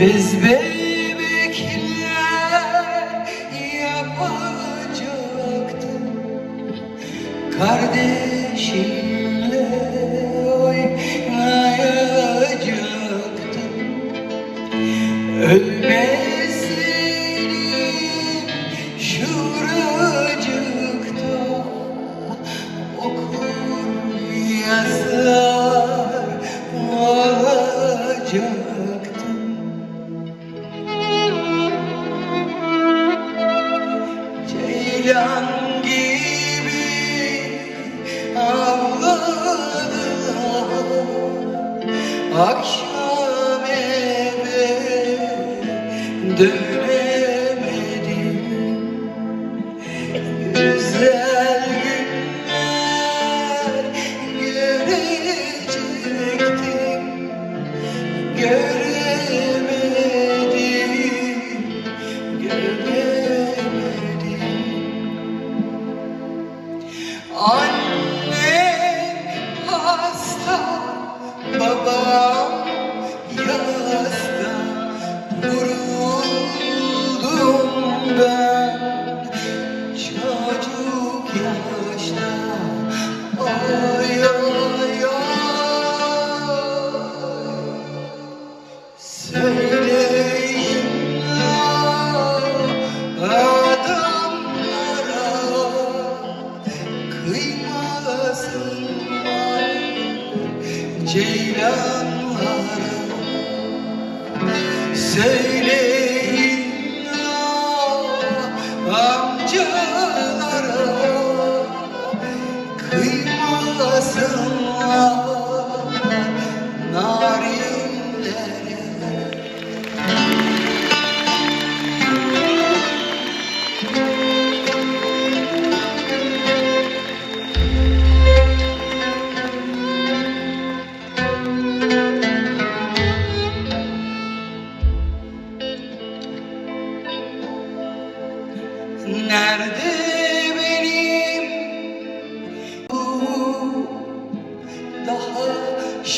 Biz bebekler yapacaktık. Kardeşimle oynayacaktım Ölmeseydim şuracıkta Okur yazar Ceylan gibi avladılar Akşam eve dönemedim. Güzel günler görecektim Göremedim, Annem hasta, babam yasta Vuruldum ben. Çocuk yaşta ay ceylanlara Söyleyin amcalara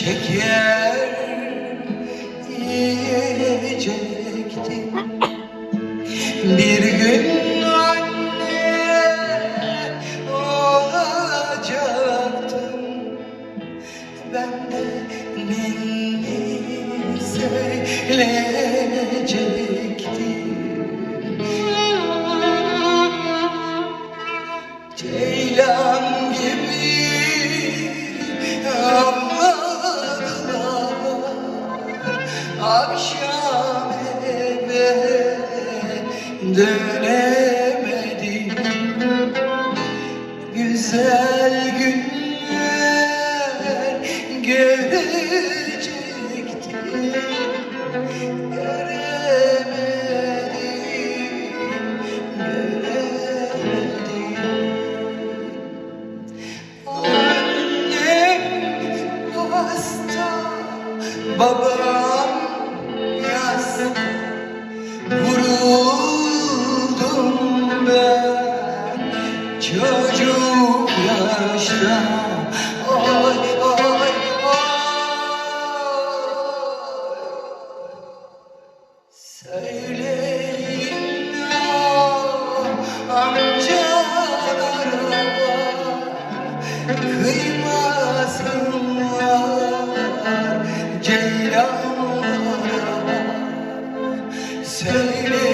şeker yiyecektim Bir Akşam eve dönemedim. Güzel günler görecektim. Göremedim, göremedim. Annem hasta, babam çocuk yaşta. Ay ay ay Söyleyin amcalara kıymasınlar ceylanlara. Söyleyin